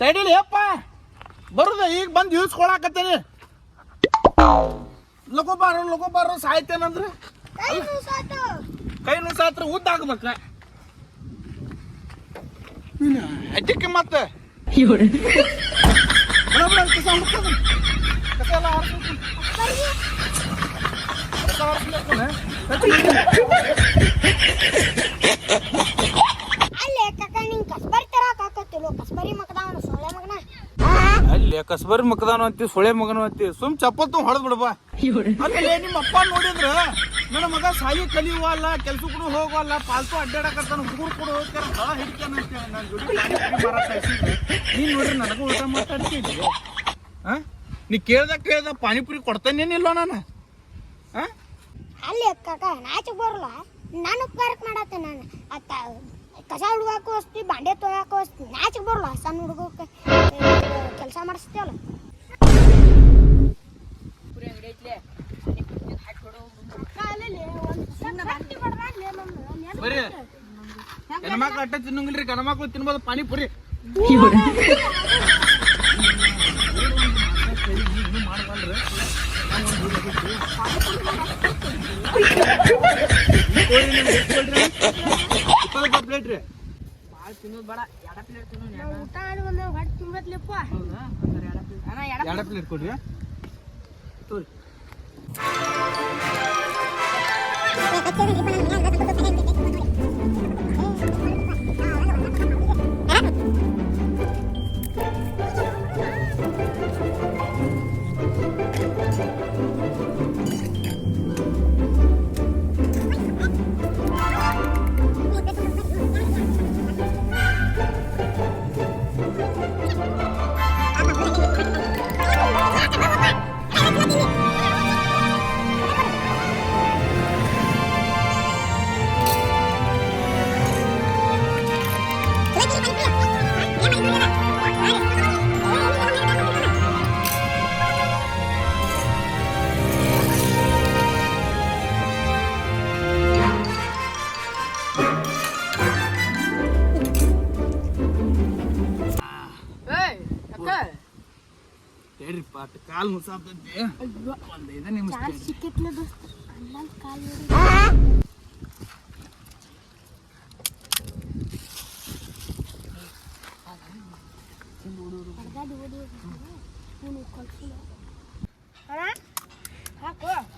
ತಡಿಲಿ ಅಪ್ಪ ಬರುದ ಈಗ ಬಂದು ಇಳಿಸ್ಕೊಳಕತ್ತೇನಿ. ಲಗೋ ಬಾರೋ ಲಗೋ ಬಾರೋ ಸಾಯ್ತೇನಂದ್ರೆ? ಕೈ ನುಸಾತ್ರ ಉದ್ದ ಆಗ್ಬೇಕ. ಅಡ್ಡಿಕ್ಕೆ ಮತ್ತೆ. ಬಡ ಬಡ ಕಸ ಹುಡ್ಕೋದು. ಕಸ ಎಲ್ಲ ಹೊರ್ಸ್ಬೇಕು. ಕಸ ಹೊರ್ಸ್ಬೇಕು, ಹಚ್ಚಿ ಅಲ್ಲೇ ಕಕ್ಕ ನಿಂಗ್ ಕಸ್ಬರಿ ತರ ಕಾಕತ್ತಿಲ್ಲ ಕಸ್ಬರಿ ಮಕದಾವನ ಸೊಳ್ಳೆ ಮಗನ ಕಸ್ಬರಿ ಮಕದಾನು ಅಂತಿ ಸೊಳೆ ಮಗನು ಅಂತಿ. ಸುಮ್ ಚಪ್ಪತ್ತು ಹೊಡೆದ್ ಬಿಡಬಾ ಆಮೇಲೆ ನಿಮ್ಮ ಅಪ್ಪ ನೋಡಿದ್ರ, ನನ್ನ ಮಗ ಸಾಯಿ ಕಲಿಯುವಲ್ಲ ಕೆಲ್ಸಕ್ಕೂ ಹೋಗುವಲ್ಲ ಪಾಲ್ತು ಅಡ್ಡಾಡಕತ್ತಾನ, ಹುಡುಗರು ಕೂಡ ಹೋಗ್ತಾರ ಬಹಳ ಅಂತೇಳಿ ನನ್ನ ಜೋಡಿ. ನೀನ್ ನೋಡ್ರಿ ನನಗೂ ಊಟ ಮಾತಾಡ್ತೀನಿ ಹಾ ನೀ ಕೇಳ್ದ ಕೇಳ್ದ ಪಾನಿಪುರಿ ಕೊಡ್ತಾನೇನಿಲ್ಲ ನಾನು. ಹಾ ಅಲ್ಲೇ ಕಕ್ಕ ನಾಚಕ್ ಬರಲ್ಲ. ನಾನು ಉಪಕಾರಕ್ಕೆ ಮಾಡತ್ತೆ ನಾನು. ಅತ್ತ, ಕಸ ಹುಡುಗಾಕು ವಸ್ತಿ ಬಾಂಡೆ ತೊಳಾಕು ವಸ್ತಿ ನಾಚಿಗೆ ಬರಲ್ಲ ಸಣ್ಣ ಹುಡುಗಕ್ಕೆ. ಕೆಲಸ ಮಾಡಿಸ್ತೇವಲ್ಲ? ಬರ್ರಿ. ಹೆಣ್ಮಕ್ಳು ಅಟ್ಟ ತಿನ್ನಂಗಿಲ್ರಿ ಗಣಮಕ್ಳು ತಿನ್ಬೋದು ಪಾನಿಪುರಿ ರೀ ಊಟ ಒಂದು ಹೊಟ್ಟೆ ತುಂಬತ್ಲೆಪ್ಪ ಎರಡು ಪ್ಲೇಟ್ ಕೊಡ್ರಿ ತೋರಿ ಹೇಳ್ರಿ ಕಾಲು ಮುಸಾತಂತೆ ಒಂದು ಐದು ನಿಮಿಷ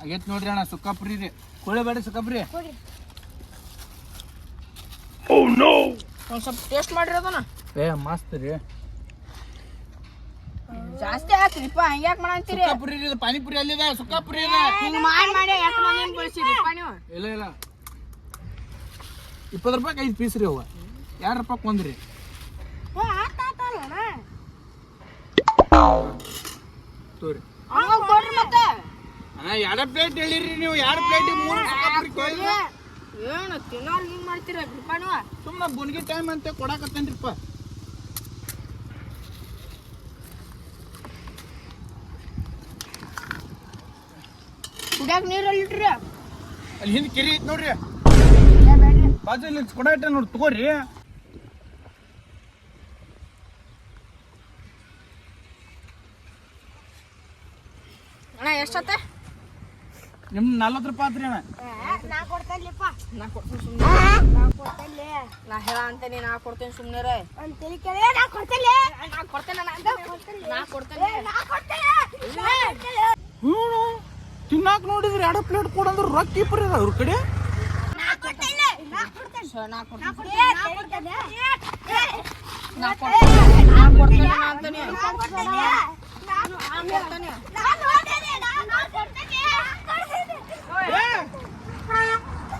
ಆಗೈತ್ ನೋಡ್ರಿ ಅಣ್ಣ ಸುಕ್ಕಪ್ರಿ ರೀ ಕೋಳಿ ಬೇಡ ಸುಕ್ಕಾಪುರಿ ನೋ ಒಂದ್ ಸ್ವಲ್ಪ ಟೇಸ್ಟ್ ಮಾಡ್ರಿ ಅದನ್ನ ಏ ಮಸ್ತ್ ರೀ ಜಾಸ್ತಿ ಹಾಕ್ರಿಪ್ಪ ಹಂಗ್ಯಾಕ್ ಮಾಡಂತೀರಿ? ಸುಕ್ಕಾಪುರಿ ಇದು ಪಾನಿಪುರಿ ಅಲ್ಲಿದೆ ಸುಕ್ಕಾಪುರಿ ಇದೆ. ಹಿಂಗ್ ಮಾಡಿ ಮಾಡಿ ಎಷ್ಟು ಮಂದಿ ಬಳಸಿರಿಪ್ಪ ನೀವು? ಇಲ್ಲ ಇಲ್ಲ. ಇಪ್ಪತ್ತು ರೂಪಾಯಿ ಐದು ಪೀಸ್ ರೀ ಅವ ಎರಡು ರೂಪಾಯಿ ಕೊಂದ್ರಿ? ತೋರಿ. ಹಂಗ ಕೊಡ್ರಿ ಮತ್ತೆ. ಅಣ್ಣ ಎರಡು ಪ್ಲೇಟ್ ಹೇಳಿರಿ ನೀವು? ಎರಡು ಪ್ಲೇಟ್ ಮೂರು ಸುಕ್ಕಾಪುರಿ ಕೇಳಿದ್ರೆ ಏನು ತಿನ್ನೋರು ಹಿಂಗ್ ಮಾಡ್ತೀರ ಬಿಪ್ಪ ನೀವು? ಸುಮ್ಮನೆ ಬುನ್ಗಿ ಟೈಮ್ ಅಂತ ಕೊಡಾಕತ್ತೇನ್ರಿಪ್ಪ. ಕುಡಿಯಾಕ ನೀರಲ್ಲಿ ಇಟ್ರಿ. ಅಲ್ಲಿ ಹಿಂದೆ ಕೆರಿ ಐತಿ ನೋಡ್ರಿ. ಬಾಜು ಇಲ್ಲಿ ಕೊಡ ಇಟ್ಟ ನೋಡಿ ತಗೋರಿ. ಅಣ್ಣ ಎಷ್ಟತ್ತೆ? ನಿಮ್ ನಲ್ವತ್ತು ರೂಪಾಯಿ ಆತ್ರಿ ಅಣ್ಣ. ನಾ ಕೊಡ್ತೇನ್ಲಿಪ್ಪ. ನಾ ಕೊಡ್ತೀನಿ ಸುಮ್ಮನೆ ನಾ ಕೊಡ್ತೇನೆ ನಾ ಹೇಳ ಅಂತೀನಿ ನಾ ಕೊಡ್ತೇನೆ ಸುಮ್ಮನೆ ರೇ ಕೇಳಿ ನಾ ಕೊಡ್ತೇನೆ ನಾ ಕೊಡ್ತೇನೆ ನಾ ಕೊಡ್ತೇನೆ. ನಾ ಕೊಡ್ತೇನೆ. ನಾ ಕೊಡ್ತೇನೆ. ಹ್ಞೂ ತಿನ್ನಾಕ ನೋಡಿದ್ರೆ ಎರಡು ಪ್ಲೇಟ್ ಕೊಡಂದ್ರೆ ರೊಕ್ಕ ಇಬ್ಬರಿ ಅವ್ರ ಕಡೆ.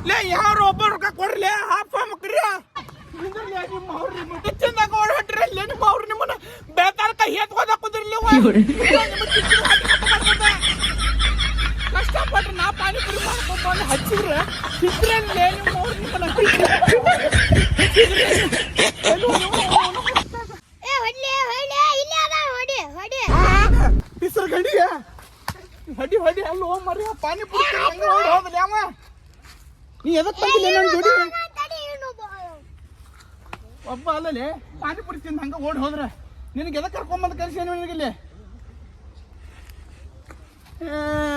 ಲೇ ಯಾರು ಒಬ್ಬ ರೊಕ್ಕ ಕೊಡ್ರಿ ಹಾಫ್ ಮಕ್ರಿ ನಿಮ್ಮ ಅವ್ರು ಕಿಚನ್ದಾಗ ಓಡಾಡ್ರಿ ನಿಮ್ಮ ಅವ್ರು ನಿಮ್ಮನ್ನ ಬೇತಾರ ಕೈ ಎತ್ಕೋದ ಕುದ್ರಲಿ ಕಷ್ಟಪಟ್ಟು ನಾ ಪಾನಿಪುರಿ ಮಾಡ್ಕೊಂಡು ಬಂದು ಹಚ್ಚಿದ್ರೆ ಸಿದ್ರಲ್ಲೇ ನಿಮ್ಮ ಅವ್ರು ನಿಮ್ಮನ್ನ ಹೊಡಿ ಹೊಡಿ ಹೆಸರು ಗಡಿಯ ಹೊಡಿ ಹೊಡಿ ಅಲ್ಲೋ ಮರಿ ಪಾನಿಪುರಿ ಹಂಗ ಓಡಿ ಹೋದ್ಲಿ ಅವ ನೀ ಎದಕ್ ಬಂದಿಲ್ಲ ನನ್ನ ಜೋಡಿ. ಒಬ್ಬ ಅಲ್ಲಲ್ಲಿ ಪಾನಿಪುರಿ ತಿಂದ ಹಂಗ ಓಡಿ ಹೋದ್ರ ನಿನಗೆ ಎದಕ್ಕೆ ಕರ್ಕೊಂಬಂದು ಕರ್ಸಿ ನಿನಗೆ ಇಲ್ಲಿ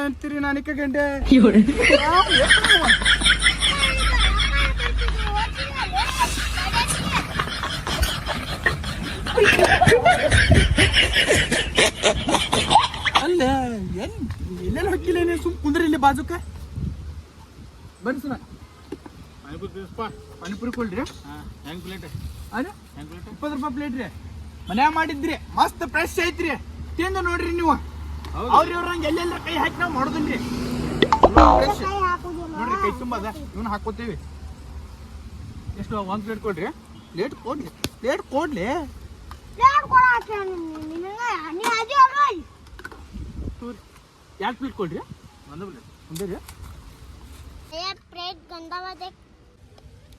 ಅಂತೀರಿ ನಾನಿಕ ಗಂಟೆ ಅಲ್ಲ ಏನ್ ಎಲ್ಲೆಲ್ಲ ಹೊಕ್ಕಿಲ್ಲ ಏನೇ ಸುಮ್ ಕುಂದ್ರಿ ಇಲ್ಲಿ ಬಾಜುಕ. ಬನ್ರಿ ಸರ ಪಾನಿಪುರಿ ಕೊಡ್ರಿ ಹೆಂಗೆ ಪ್ಲೇಟ್ ಅದ ಹೆಂಗ್ ಪ್ಲೇಟ್ ಇಪ್ಪತ್ತು ರೂಪಾಯಿ ಪ್ಲೇಟ್ ರೀ. ಮನ್ಯಾಗ ಮಾಡಿದ್ರಿ ಮಸ್ತ್ ಫ್ರೆಶ್ ಐತ್ರಿ. ತಿಂದು ನೋಡ್ರಿ ನೀವು. ಅವ್ರ ಇವ್ರಂಗೆ ಎಲ್ಲೆಲ್ಲ ಕೈ ಹಾಕಿ ನಾವು ಮಾಡೋದಿಲ್ರಿ ನೋಡ್ರಿ ಕೈ ತುಂಬ ಅದ. ಇವನ್ನ ಹಾಕೋತೀವಿ. ಎಷ್ಟು ಒಂದು ಪ್ಲೇಟ್ ಕೊಡ್ರಿ? ಪ್ಲೇಟ್ ಕೊಡ್ಲಿ. ಪ್ಲೇಟ್ ಕೊಡ್ಲಿ. ಪ್ಲೇಟ್ ಕೊಡ್ರಿ? ಒಂದು ಪ್ಲೇಟ್ ಒಂದೇ ರೀ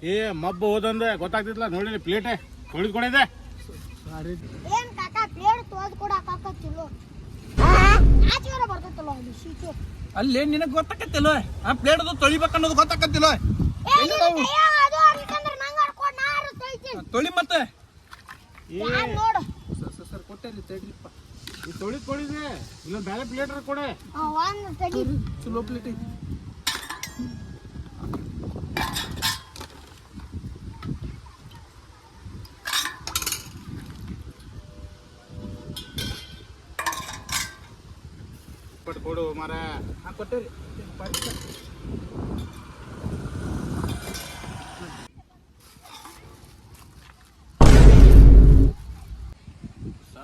ಏ ಮಬ್ಬು ಹೋದಂದೆ ಗೊತ್ತಾಗ್ತಿತ್ತಲ್ಲ ನೋಡಿ ಪ್ಲೇಟೇ ತೊಳಿದು ಕೊಡಿದೆ ಸಾರಿ. ಏನ್ ಕಾಕ ಪ್ಲೇಟ್ ತೋದ್ ಬರ್ತೈತಲ್ಲ ಅಲ್ಲಿ ಶೀಟು? ಅಲ್ಲಿ ನಿನಗೆ ಗೊತ್ತಾಕತ್ತಿಲ್ಲ ಆ ಪ್ಲೇಟ್ ಅದು ತೊಳಿಬೇಕನ್ನೋದು ಗೊತ್ತಾಕತ್ತಿಲ್ಲ ತೊಳಿ ಮತ್ತೆ. ನೋಡು? ಸರ್ ಸರ್ ಸರ್ ಕೊಟ್ಟೇರಿ ತಡ್ರಿಪ್ಪ ಈ ತೊಳಿದು ಕೊಡಿದೆ. ಇಲ್ಲ ಬೇರೆ ಪ್ಲೇಟ್ ಕೊಡೆ. ಆ, ಒಂದ್ ತಡಿ ಚಲೋ ಪ್ಲೇಟ್ ಐತಿ. ಕೊಟ್ಟು ಕೊಡು ಮಾರ ಹಾಂ ಕೊಟ್ಟೇರಿ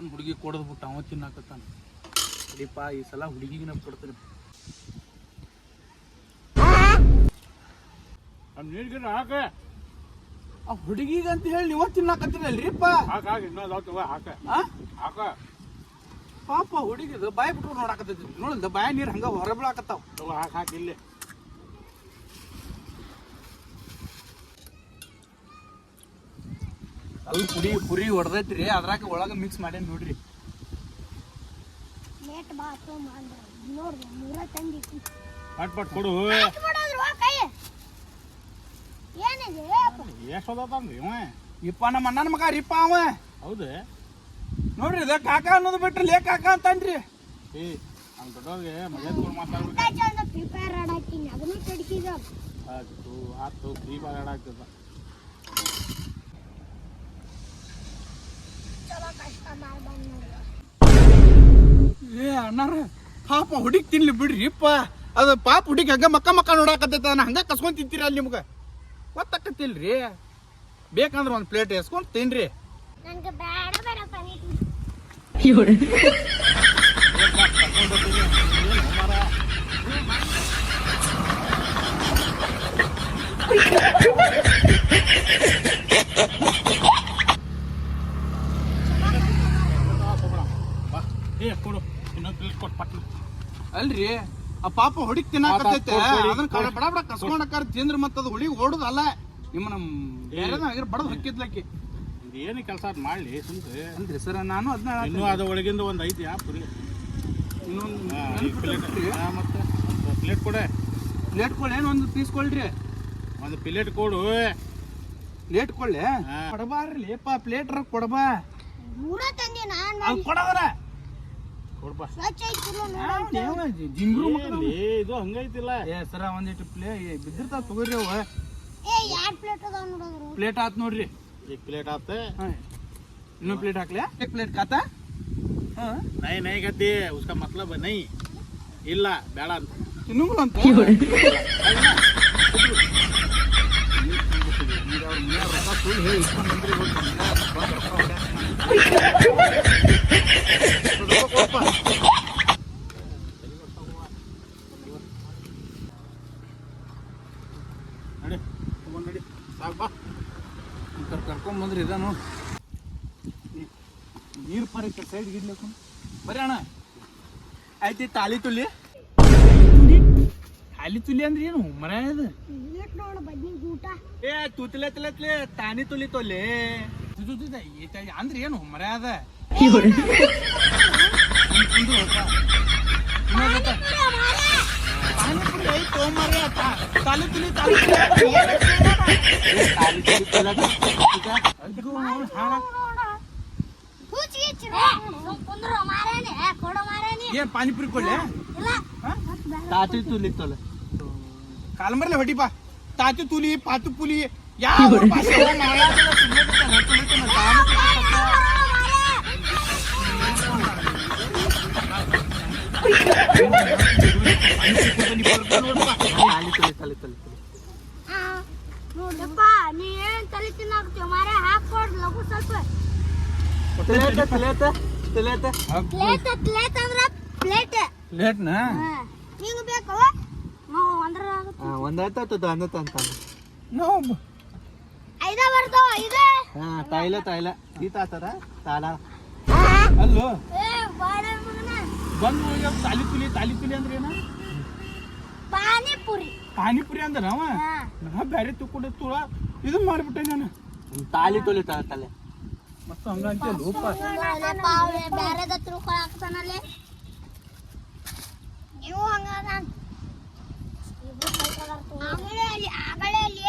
ಸಣ್ಣ ಹುಡುಗಿ ಕೊಡೋದು ಬಿಟ್ಟು ಅವ ತಿನ್ನಾಕತ್ತಾನ. ಸರಿಪ್ಪ ಈ ಸಲ ಹುಡುಗಿಗೆ ನಾವು ಕೊಡ್ತೀನಿ. ಹಾಕ. ಆ ಹುಡುಗಿಗೆ ಅಂತ ಹೇಳಿ ನೀವ ತಿನ್ನಾಕತ್ತೀರಲ್ರಿಪ್ಪ? ಹಾಕ ಹಾಕ ಇನ್ನೊಂದು ಹಾಕ. ಹಾಕ. ಪಾಪ ಹುಡುಗಿದು ಬಾಯಿ ಬಿಟ್ಟು ನೋಡಾಕತ್ತೈತಿ ನೋಡಿದ ಬಾಯ ನೀರು ಹಂಗ ಹಾಕ ಹಾಕಿ ಇಲ್ಲಿ. ಅದು ಪುಡಿ ಪುರಿ ಹೊಡೆದೈತ್ರಿ. ಅದ್ರಾಗ ಒಳಗ ಮಿಕ್ಸ್ ಮಾಡ್ಯಾನ ನೋಡ್ರಿ. ಲೇಟ್ ಪಟ್ ಪಟ್ ಕೊಡು? ಎಷ್ಟು ಹೋದತ್ತಂದ್ರಿ ಇವ? ಇಪ್ಪ ನಮ್ಮ ಅಣ್ಣನ ಮಗ ರೀಪ ಅವ. ಹೌದು. ನೋಡ್ರಿ ಇದ ಕಾಕ ಅನ್ನೋದು ಬಿಟ್ರಿ ಲೇ ಕಾಕ ಅಂತನ್ರಿ. ಏ ನಮ್ಮ ದೊಡ್ಡವ್ರಿಗೆ ಮಜಾ ತಗೊಂಡು ಮಾತಾಡ್ಬೇಕು ಅಂತ ಚಂದ ಪ್ರಿಪೇರ್ ಆಡಾಕಿನಿ ಅದನ್ನು ಕಡ್ಕಿದ ಆಯ್ತು ಆತು ಫ್ರೀ ಫೈರ್ ಆಡಾಗ್ತದ ಚಲೋ ಕಷ್ಟ ಮಾಡಿ ಬಂದ್ ನೋಡ್ರಿ ಏ ಅಣ್ಣಾರ ಪಾಪ ಹುಡುಗಿ ತಿನ್ಲಿ ಬಿಡ್ರಿ ಇಪ್ಪ. ಅದು ಪಾಪ ಹುಡುಗಿ ಹಂಗ ಮಕ್ಕ ಮಕ್ಕ ನೋಡಾಕತ್ತೈತ ನಾ ಹಂಗ ಕಸ್ಕೊಂಡ್ ತಿಂತೀರ ಅಲ್ಲಿ ನಿಮ್ಗ? ಗೊತ್ತಾಕತ್ತಿಲ್ರಿ. ಬೇಕಂದ್ರ ಒಂದ್ ಪ್ಲೇಟ್ ಎಸ್ಕೊಂಡ್ ತಿನ್ರಿ. ನನ್ಗೆ ಬೇಡ ಬೇಡ ಪನಿ ಬಾ ಏ ಕೊಡು. ಇನ್ನೊಂದು ಪ್ಲೇಟ್ ಕೊಟ್ಟು ಅಲ್ರಿ ಆ ಪಾಪ ಹೊಡಿ ತಿನ್ನಾಕತ್ತೈತೆ. ಅದನ್ನ ಕಡ. ಬಡ ಬಡ ಕಸ್ಕೊಂಡಕ್ಕಾರ ತಿಂದ್ರ ಮತ್ತ ಅದು ಹುಳಿ ಓಡುದಲ್ಲ. ನಿಮ್ಮ ನಮ್ ಬೇರೆ ಬಡದ್ ಹಕ್ಕಿದ್ಲಕ್ಕಿ. ಏನು ಕೆಲಸ ಮಾಡಲಿ ಸುಮ್ಕೆ ಅಲ್ರಿ ಸರ್ ನಾನು ಅದನ್ನ ಇನ್ನೂ ಅದು ಒಳಗಿಂದ ಒಂದು ಐತಿ ಆ ಪುರಿ ಇನ್ನೊಂದು ಪ್ಲೇಟ್ ಮತ್ತೆ ಪ್ಲೇಟ್ ಕೊಡೆ. ಪ್ಲೇಟ್ ಕೊಡ ಏನು ಒಂದು ಪೀಸ್ ಕೊಳ್ರಿ ಒಂದು ಪ್ಲೇಟ್ ಕೊಡು. ಪ್ಲೇಟ್ ಕೊಳ್ಳಿ ಕೊಡಬಾರ್ರಿ ಕೊಡಬಾರ್ಲಿ ಪಾ ಪ್ಲೇಟ್ ಕೊಡಬಾ. ಕೊಡವರ. ಇದು ಹಂಗೈತಿಲ್ಲ. ಏ ಸರ ಒಂದಿಟ್ಟು ಪ್ಲೇ ಬಿದ್ದಿರ್ತಾವ ತಗೋರಿ ಅವ ಪ್ಲೇಟ್ ಆತ್ ನೋಡ್ರಿ. ಈಗ ಪ್ಲೇಟ್ ಆತ. ಇನ್ನೊಂದು ಪ್ಲೇಟ್ ಹಾಕ್ಲಿ? ಎಕ್ ಪ್ಲೇಟ್ ಖಾತ ನೈ ನೈ ಗತಿ ಉಸ್ಕ ಮತ್ಲಬ್ ನೈ. ಇಲ್ಲ ಬೇಡ ಅಂತ. ತಿನ್ನಂಗಿಲ್ಲ ಅಂತ. ಹೇಳಿ ತಗೊಂಡ್ ನಡಿ ಸಾಕು ಬಾ ಕರ್ಕೊಂಡ್ ಬಂದ್ರಿ ಇದ ನೋಡ್ ನೀರ್ ಪರೀಕ್ಷೆ ಸೈಡ್ ಗಿಡ್ಲಿಕ್ಕೆ ಬರ್ರಿ ಅಣ್ಣ ಆಯ್ತು ಈ ತಾಲಿ ತುಲಿ ತಾಲಿ ತುಲಿ ಅಂದ್ರೆ ಏನು ಮರ ಇದು ಇಟ್ ನೋಡು ಬದ್ನಿ ಊಟ ಏ ತುತಿಲೆ ತಿಲೆ ತಿಲೆ ತಾನಿ ತುಲಿ ತೊಲೆ ಅಂದ್ರೆ ಏನು ಮರ್ಯಾದ ತಾಲಿ ತುಲಿ ತಾಲಿ ತುಲಿ ಏನು ತಾಲಿ ತುಲಿ ತುಲಿ ಪಾನಿಪುರಿ ಕೊಡ್ಲೆ. ಇಲ್ಲ ತುಲಿ ತಾತಿ ತುಲಿತ್ತಲ್ಲ ಕಾಲ್ಮರ್ಲೆ ಹೊಡಿಪಾ ತಾತಿ ತುಲಿ ಪಾತು ಪುಲಿ? ಯಾವ ನೋಡಪ್ಪ ನೀ ಏನ್ ತಲೆ ತಿನ್ನಾಕ್ತೀವ ಮಾರ ಹಾಕೊಡ್ ಲಘು ಸ್ವಲ್ಪ ಪ್ಲೇಟ್ ಪ್ಲೇಟ್ ಅಂದ್ರ ಪ್ಲೇಟ್ ಲೇಟ್ನಾ ಹಿಂಗ್ ಬೇಕು ನಾವು ಒಂದ್ರ ಆಗುತ್ತೆ ಒಂದಾಯ್ತ ಅಂದತ್ತ ಅಂತ. ನೋ. ಐದ ಬರ್ತಾವ ಐದ. ಹಾ ತಾಯಿಲ ತಾಯಿಲ. ಈ ತಾತರ ತಾಲ. ಅಲ್ಲೋ? ಏ ಬಾಡ ಮಗನ ಬಂದು ಹೋಗ್ಯಾವ ತಾಲಿ ಪುಲಿ ತಾಲಿ ತುಲಿ ಅಂದ್ರೆ ಏನ? ಪಾನಿಪುರಿ. ಪಾನಿಪುರಿ ಅಂದ್ರ ಅವ? ಹಾ. ನಾ ಬ್ಯಾರೆ ತುಕೊಂಡು ತುಳ ಇದು ಮಾಡ್ಬಿಟ್ಟೆ ನಾನು. ತಾಲಿ ತುಲಿ ತ- ತಲೆ ಮತ್ತ ಹಂಗಂತ ಲೋಪ ಬ್ಯಾರೆದ ತಿಳ್ಕೊಳಾಕ್ತಾನಲ್ಲಿ ನೀವು ಹಂಗ ಆಮೇಲೆ ಅಲ್ಲಿ ಆಗಳೇ ಅಲ್ಲಿ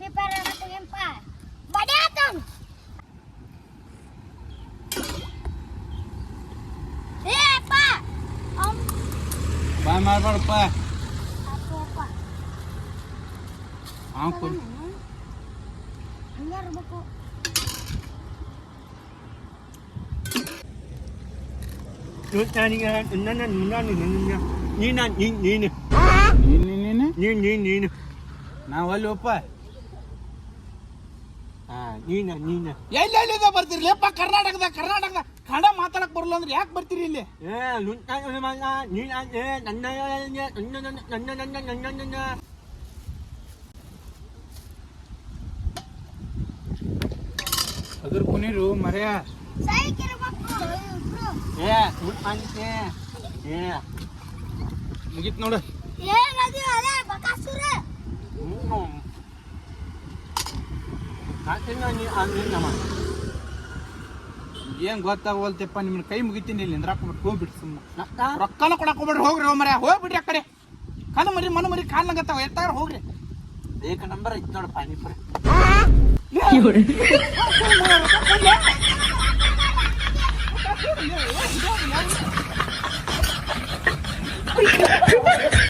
ಪೇಪರ್ ಆಗತ್ತೇನಪ್ಪ ಬಡಿ ಆತವ್ನು ಏ ಬಾ ಮಾಡ್ಬಾರಪ್ಪ ಅಪ್ಪಪ್ಪ ಹಾಂ ಕೊಡ್. ನೀನ ನೀನ್ ನೀನು ನೀನ್. ನೀನು ನೀನ್ ನೀನ್? ನೀನು ನಾವ್ ಅಲ್ಲಿ ಒಪ್ಪ. ಹಾ ನೀನ ನೀನ. ಎಲ್ಲಿ ಬರ್ತೀರಿ? ಲೇಪ ಕರ್ನಾಟಕದಾಗ ಕರ್ನಾಟಕದಾಗ ಕನ್ನಡ ಮಾತಾಡಕ್ ಬರಲ್ಲ ಅಂದ್ರೆ ಯಾಕೆ ಬರ್ತೀರಿ ಇಲ್ಲಿ? ಏ ಲುಂಟ ನೀನ ಏ ನನ್ನ ನನ್ನ ನನ್ನ ನನ್ನ ನನ್ನ ನನ್ನ ನನ್ನ. ಅದ್ರ ಕುನೀರು ಮರೆಯ. ಏ ಲುಂಟ ಏ. ಮುಗಿತ್ ನೋಡು. ಏನದು ಅದೇ ಬಕಾಸುರ ಹ್ಞೂ ಹಾಕಿನ ನೀ ಅಂದ್ರೆ ನಮ್ಮ ಏನ್ ಗೊತ್ತಾಗವಲ್ತಪ್ಪ ನಿಮ್ನ ಕೈ ಮುಗಿತೀನಿ ಇಲ್ಲಿ ನಿಂದ್ರಾಕ್ ಹೋಗ್ಬಿಟ್ಟು ಸುಮ್ಮನೆ ನಕ್ಕ ರೊಕ್ಕನ ಕೊಡಕ್ ಹೋಗ್ಬೇಡ್ರಿ ಹೋಗ್ರಿ ಹೋಗ್ ಮರ್ಯ ಹೋಗ್ಬಿಡ್ರಿ ಆ ಕಡೆ ಕಣ್ಣು ಮರಿ ಮನ ಮರಿ ಕಾಲ್ನಂಗತ್ತಾವ ಎತ್ತಾರ ಹೋಗ್ರಿ ಏಕ ನಂಬರ್ ಐತ್ ನೋಡು ಪಾನಿಪುರಿ